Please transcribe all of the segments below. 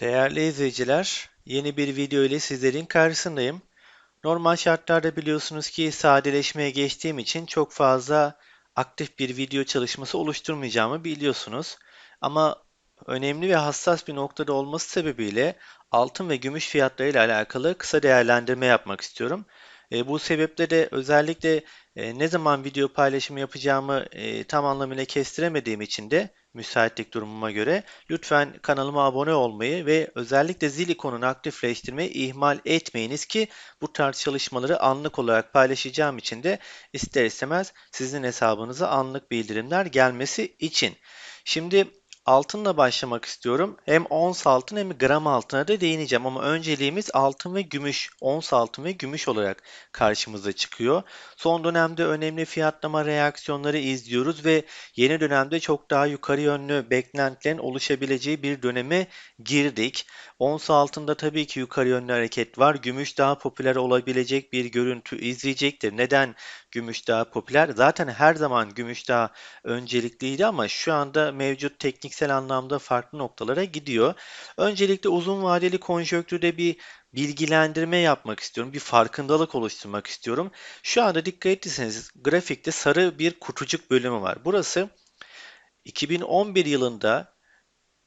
Değerli izleyiciler, yeni bir video ile sizlerin karşısındayım. Normal şartlarda biliyorsunuz ki sadeleşmeye geçtiğim için çok fazla aktif bir video çalışması oluşturmayacağımı biliyorsunuz. Ama önemli ve hassas bir noktada olması sebebiyle altın ve gümüş fiyatları ile alakalı kısa değerlendirme yapmak istiyorum. E, bu sebeple de özellikle e, ne zaman video paylaşımı yapacağımı e, tam anlamıyla kestiremediğim için de müsaitlik durumuma göre lütfen kanalıma abone olmayı ve özellikle zil ikonunu aktifleştirmeyi ihmal etmeyiniz ki bu tarz çalışmaları anlık olarak paylaşacağım için de ister istemez sizin hesabınıza anlık bildirimler gelmesi için. Şimdi altınla başlamak istiyorum. Hem ons altın hem gram altına da değineceğim ama önceliğimiz altın ve gümüş, ons altın ve gümüş olarak karşımıza çıkıyor. Son dönemde önemli fiyatlama reaksiyonları izliyoruz ve yeni dönemde çok daha yukarı yönlü beklentilerin oluşabileceği bir döneme girdik. Ons altında tabii ki yukarı yönlü hareket var. Gümüş daha popüler olabilecek bir görüntü izleyecektir. Neden gümüş daha popüler? Zaten her zaman gümüş daha öncelikliydi ama şu anda mevcut tekniksel anlamda farklı noktalara gidiyor. Öncelikle uzun vadeli konjonktürde bir bilgilendirme yapmak istiyorum. Bir farkındalık oluşturmak istiyorum. Şu anda dikkat ettiyseniz grafikte sarı bir kutucuk bölümü var. Burası 2011 yılında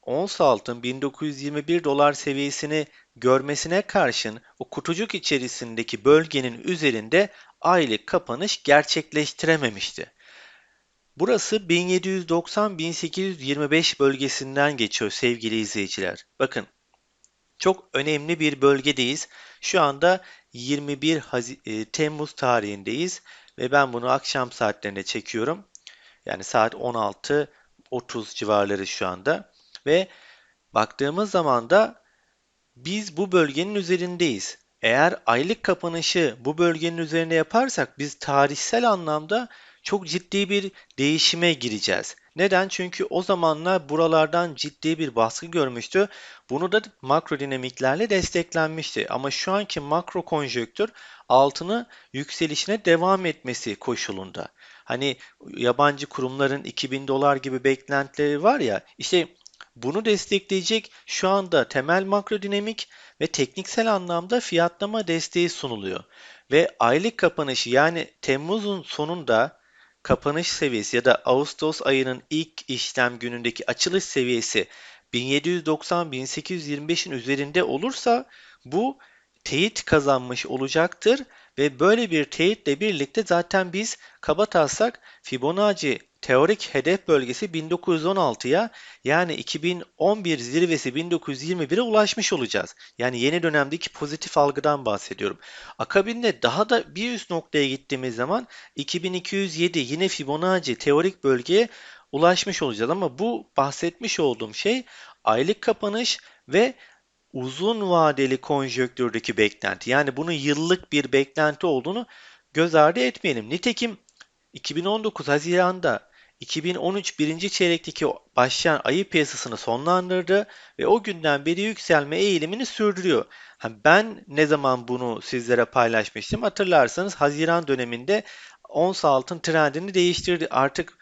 ons altın 1921 dolar seviyesini görmesine karşın o kutucuk içerisindeki bölgenin üzerinde aylık kapanış gerçekleştirememişti. Burası 1790-1825 bölgesinden geçiyor sevgili izleyiciler. Bakın çok önemli bir bölgedeyiz. Şu anda 21 Hazi e, Temmuz tarihindeyiz ve ben bunu akşam saatlerinde çekiyorum. Yani saat 16.30 civarları şu anda. Ve baktığımız zaman da biz bu bölgenin üzerindeyiz. Eğer aylık kapanışı bu bölgenin üzerinde yaparsak biz tarihsel anlamda çok ciddi bir değişime gireceğiz. Neden? Çünkü o zamanlar buralardan ciddi bir baskı görmüştü. Bunu da makro dinamiklerle desteklenmişti. Ama şu anki makro konjöktür altını yükselişine devam etmesi koşulunda. Hani yabancı kurumların 2000 dolar gibi beklentileri var ya işte bunu destekleyecek şu anda temel makro dinamik ve tekniksel anlamda fiyatlama desteği sunuluyor. Ve aylık kapanışı yani Temmuz'un sonunda kapanış seviyesi ya da Ağustos ayının ilk işlem günündeki açılış seviyesi 1790-1825'in üzerinde olursa bu teyit kazanmış olacaktır ve böyle bir teyitle birlikte zaten biz kaba taslak Fibonacci teorik hedef bölgesi 1916'ya yani 2011 zirvesi 1921'e ulaşmış olacağız. Yani yeni dönemdeki pozitif algıdan bahsediyorum. Akabinde daha da bir üst noktaya gittiğimiz zaman 2207 yine Fibonacci teorik bölgeye ulaşmış olacağız. Ama bu bahsetmiş olduğum şey aylık kapanış ve uzun vadeli konjöktürdeki beklenti. Yani bunun yıllık bir beklenti olduğunu göz ardı etmeyelim. Nitekim 2019 Haziran'da 2013 birinci çeyrekteki başlayan ayı piyasasını sonlandırdı ve o günden beri yükselme eğilimini sürdürüyor. Ben ne zaman bunu sizlere paylaşmıştım hatırlarsanız Haziran döneminde ons altın trendini değiştirdi. Artık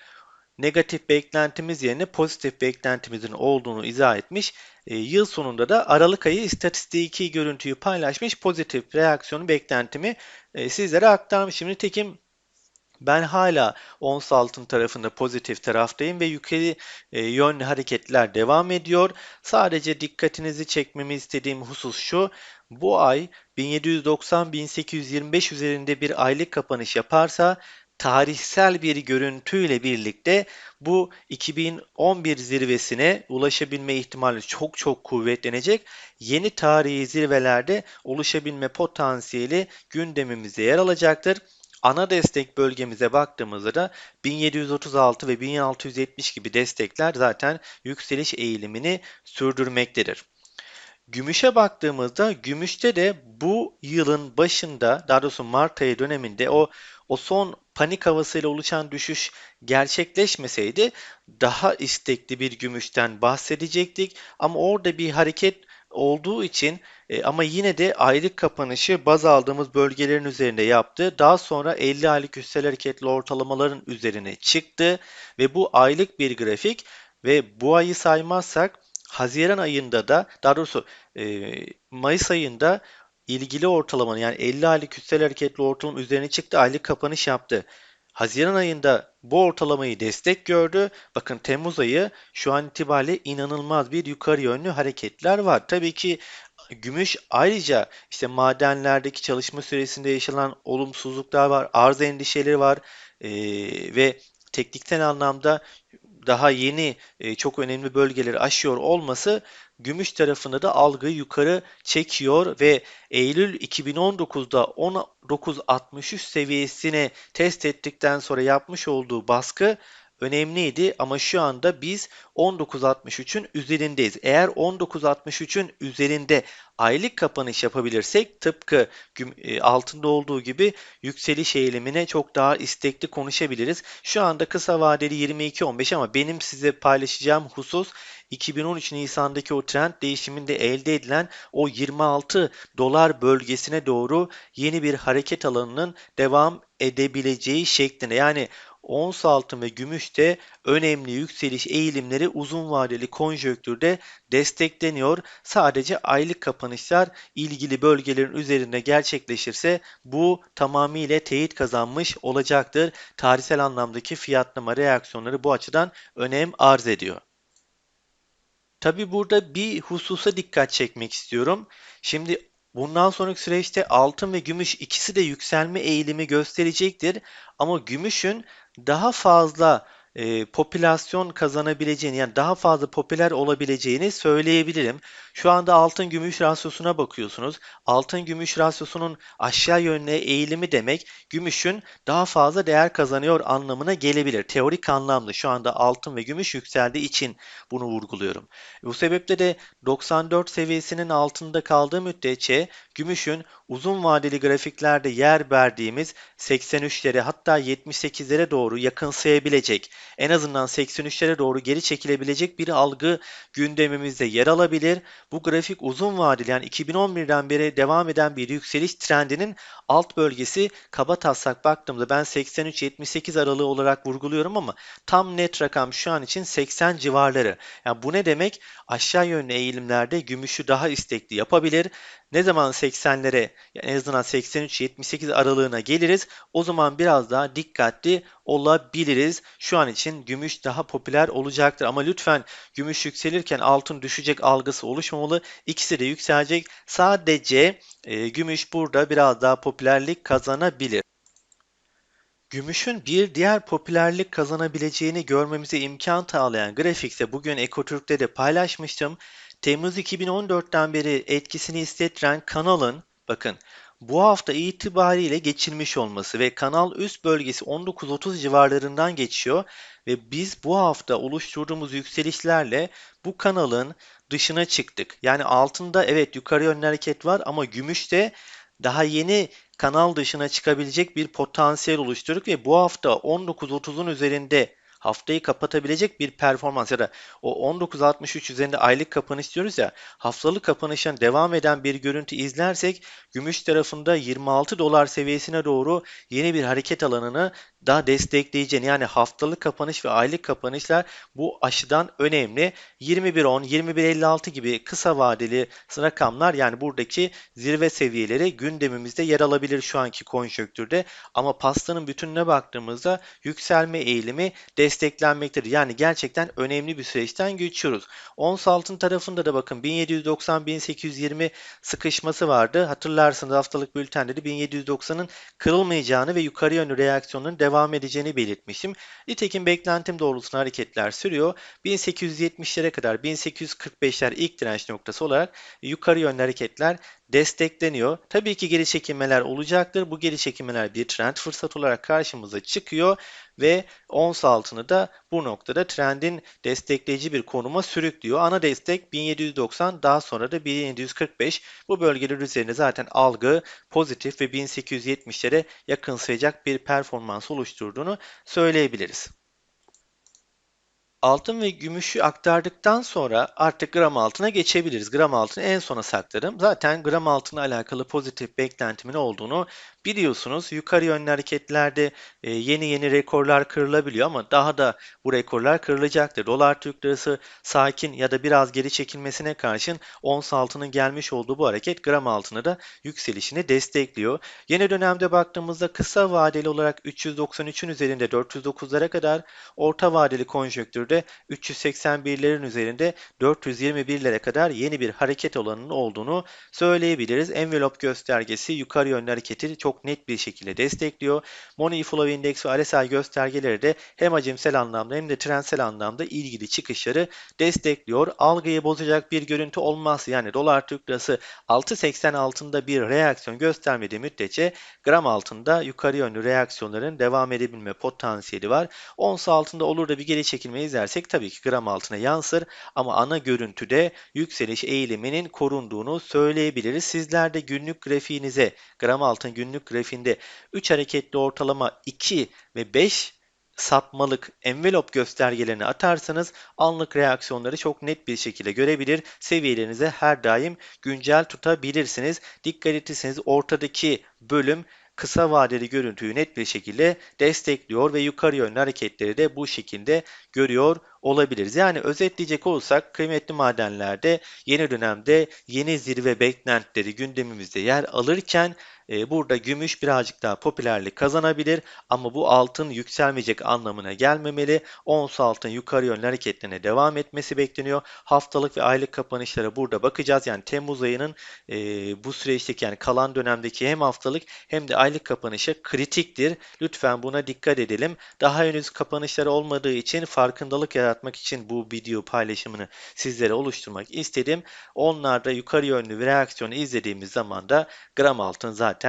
negatif beklentimiz yerine pozitif beklentimizin olduğunu izah etmiş. E, yıl sonunda da Aralık ayı istatistiki görüntüyü paylaşmış. Pozitif reaksiyonu beklentimi e, sizlere aktarmışım. Nitekim ben hala ons altın tarafında pozitif taraftayım ve yukarı e, yönlü hareketler devam ediyor. Sadece dikkatinizi çekmemi istediğim husus şu. Bu ay 1790-1825 üzerinde bir aylık kapanış yaparsa tarihsel bir görüntüyle birlikte bu 2011 zirvesine ulaşabilme ihtimali çok çok kuvvetlenecek. Yeni tarihi zirvelerde oluşabilme potansiyeli gündemimizde yer alacaktır. Ana destek bölgemize baktığımızda da 1736 ve 1670 gibi destekler zaten yükseliş eğilimini sürdürmektedir. Gümüşe baktığımızda gümüşte de bu yılın başında daha doğrusu Mart ayı döneminde o o son panik havasıyla oluşan düşüş gerçekleşmeseydi daha istekli bir gümüşten bahsedecektik. Ama orada bir hareket olduğu için e, ama yine de aylık kapanışı baz aldığımız bölgelerin üzerinde yaptı. Daha sonra 50 aylık üstel hareketli ortalamaların üzerine çıktı ve bu aylık bir grafik ve bu ayı saymazsak Haziran ayında da daha doğrusu e, Mayıs ayında ilgili ortalamanın yani 50 aylık kütlel hareketli ortalama üzerine çıktı aylık kapanış yaptı. Haziran ayında bu ortalamayı destek gördü. Bakın Temmuz ayı şu an itibariyle inanılmaz bir yukarı yönlü hareketler var. Tabii ki gümüş ayrıca işte madenlerdeki çalışma süresinde yaşanan olumsuzluklar var, arz endişeleri var ee, ve tekniksel anlamda daha yeni e, çok önemli bölgeleri aşıyor olması gümüş tarafında da algıyı yukarı çekiyor ve Eylül 2019'da 19.63 seviyesine test ettikten sonra yapmış olduğu baskı önemliydi ama şu anda biz 19.63'ün üzerindeyiz. Eğer 19.63'ün üzerinde aylık kapanış yapabilirsek tıpkı e, altında olduğu gibi yükseliş eğilimine çok daha istekli konuşabiliriz. Şu anda kısa vadeli 22.15 ama benim size paylaşacağım husus 2013 Nisan'daki o trend değişiminde elde edilen o 26 dolar bölgesine doğru yeni bir hareket alanının devam edebileceği şeklinde. Yani ons altın ve gümüşte önemli yükseliş eğilimleri uzun vadeli konjonktürde destekleniyor. Sadece aylık kapanışlar ilgili bölgelerin üzerinde gerçekleşirse bu tamamıyla teyit kazanmış olacaktır. Tarihsel anlamdaki fiyatlama reaksiyonları bu açıdan önem arz ediyor. Tabi burada bir hususa dikkat çekmek istiyorum. Şimdi bundan sonraki süreçte altın ve gümüş ikisi de yükselme eğilimi gösterecektir. Ama gümüşün daha fazla e, popülasyon kazanabileceğini yani daha fazla popüler olabileceğini söyleyebilirim. Şu anda altın gümüş rasyosuna bakıyorsunuz. Altın gümüş rasyosunun aşağı yönlü eğilimi demek gümüşün daha fazla değer kazanıyor anlamına gelebilir. Teorik anlamda şu anda altın ve gümüş yükseldiği için bunu vurguluyorum. Bu sebeple de 94 seviyesinin altında kaldığı müddetçe gümüşün uzun vadeli grafiklerde yer verdiğimiz 83'lere hatta 78'lere doğru yakınsayabilecek, en azından 83'lere doğru geri çekilebilecek bir algı gündemimizde yer alabilir. Bu grafik uzun vadeli yani 2011'den beri devam eden bir yükseliş trendinin alt bölgesi kaba taslak baktığımda ben 83-78 aralığı olarak vurguluyorum ama tam net rakam şu an için 80 civarları. Yani bu ne demek? Aşağı yönlü eğilimlerde gümüşü daha istekli yapabilir. Ne zaman 80'lere yani en azından 83-78 aralığına geliriz o zaman biraz daha dikkatli olabiliriz. Şu an için gümüş daha popüler olacaktır ama lütfen gümüş yükselirken altın düşecek algısı oluşmamalı. İkisi de yükselecek. Sadece e, gümüş burada biraz daha popülerlik kazanabilir. Gümüşün bir diğer popülerlik kazanabileceğini görmemize imkan sağlayan grafikse bugün Ekotürk'te de paylaşmıştım. Temmuz 2014'ten beri etkisini hissettiren kanalın bakın bu hafta itibariyle geçilmiş olması ve kanal üst bölgesi 19.30 civarlarından geçiyor ve biz bu hafta oluşturduğumuz yükselişlerle bu kanalın dışına çıktık. Yani altında evet yukarı yönlü hareket var ama gümüşte daha yeni kanal dışına çıkabilecek bir potansiyel oluşturduk ve bu hafta 19.30'un üzerinde haftayı kapatabilecek bir performans ya da o 19.63 üzerinde aylık kapanış diyoruz ya haftalık kapanışın devam eden bir görüntü izlersek gümüş tarafında 26 dolar seviyesine doğru yeni bir hareket alanını daha destekleyeceğini yani haftalık kapanış ve aylık kapanışlar bu aşıdan önemli. 21.10, 21.56 gibi kısa vadeli rakamlar yani buradaki zirve seviyeleri gündemimizde yer alabilir şu anki konjonktürde. Ama pastanın bütününe baktığımızda yükselme eğilimi desteklenmektedir. Yani gerçekten önemli bir süreçten geçiyoruz. Ons altın tarafında da bakın 1790-1820 sıkışması vardı. Hatırlarsınız haftalık bültende de 1790'ın kırılmayacağını ve yukarı yönlü reaksiyonun devam devam edeceğini belirtmişim. Nitekim beklentim doğrultusunda hareketler sürüyor. 1870'lere kadar 1845'ler ilk direnç noktası olarak yukarı yönlü hareketler destekleniyor. Tabii ki geri çekilmeler olacaktır. Bu geri çekilmeler bir trend fırsat olarak karşımıza çıkıyor ve ons altını da bu noktada trendin destekleyici bir konuma sürüklüyor. Ana destek 1790 daha sonra da 1745 bu bölgeler üzerinde zaten algı pozitif ve 1870'lere yakın sayacak bir performans oluşturduğunu söyleyebiliriz. Altın ve gümüşü aktardıktan sonra artık gram altına geçebiliriz. Gram altını en sona saklarım. Zaten gram altına alakalı pozitif beklentimin olduğunu Biliyorsunuz yukarı yönlü hareketlerde e, yeni yeni rekorlar kırılabiliyor ama daha da bu rekorlar kırılacaktır. Dolar Türk lirası sakin ya da biraz geri çekilmesine karşın ons altının gelmiş olduğu bu hareket gram altını da yükselişini destekliyor. Yeni dönemde baktığımızda kısa vadeli olarak 393'ün üzerinde 409'lara kadar, orta vadeli konjonktürde 381'lerin üzerinde 421'lere kadar yeni bir hareket alanının olduğunu söyleyebiliriz. Envelope göstergesi yukarı yönlü hareketi çok net bir şekilde destekliyor. Money Flow Index ve RSI göstergeleri de hem hacimsel anlamda hem de trendsel anlamda ilgili çıkışları destekliyor. Algıyı bozacak bir görüntü olmaz. Yani dolar Türk lirası 6.80 altında bir reaksiyon göstermediği müddetçe gram altında yukarı yönlü reaksiyonların devam edebilme potansiyeli var. Ons altında olur da bir geri çekilme izlersek tabii ki gram altına yansır ama ana görüntüde yükseliş eğiliminin korunduğunu söyleyebiliriz. Sizler de günlük grafiğinize gram altın günlük grafiğinde 3 hareketli ortalama 2 ve 5 sapmalık envelop göstergelerini atarsanız anlık reaksiyonları çok net bir şekilde görebilir. Seviyelerinizi her daim güncel tutabilirsiniz. Dikkat ettiyseniz ortadaki bölüm kısa vadeli görüntüyü net bir şekilde destekliyor ve yukarı yönlü hareketleri de bu şekilde görüyor olabiliriz. Yani özetleyecek olursak kıymetli madenlerde yeni dönemde yeni zirve beklentileri gündemimizde yer alırken e, burada gümüş birazcık daha popülerlik kazanabilir ama bu altın yükselmeyecek anlamına gelmemeli. Ons altın yukarı yönlü hareketlerine devam etmesi bekleniyor. Haftalık ve aylık kapanışlara burada bakacağız. Yani Temmuz ayının e, bu süreçteki yani kalan dönemdeki hem haftalık hem de aylık kapanışa kritiktir. Lütfen buna dikkat edelim. Daha henüz kapanışlar olmadığı için farkındalık yaratmak için bu video paylaşımını sizlere oluşturmak istedim. Onlarda yukarı yönlü reaksiyonu izlediğimiz zaman da gram altın zaten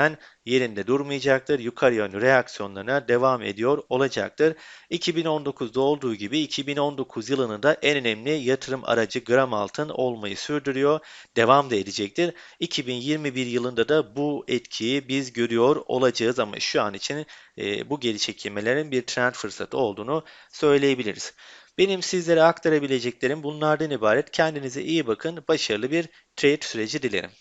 yerinde durmayacaktır. Yukarı yönlü reaksiyonlarına devam ediyor olacaktır. 2019'da olduğu gibi 2019 yılının da en önemli yatırım aracı gram altın olmayı sürdürüyor. Devam da edecektir. 2021 yılında da bu etkiyi biz görüyor olacağız ama şu an için e, bu geri çekilmelerin bir trend fırsatı olduğunu söyleyebiliriz. Benim sizlere aktarabileceklerim bunlardan ibaret. Kendinize iyi bakın. Başarılı bir trade süreci dilerim.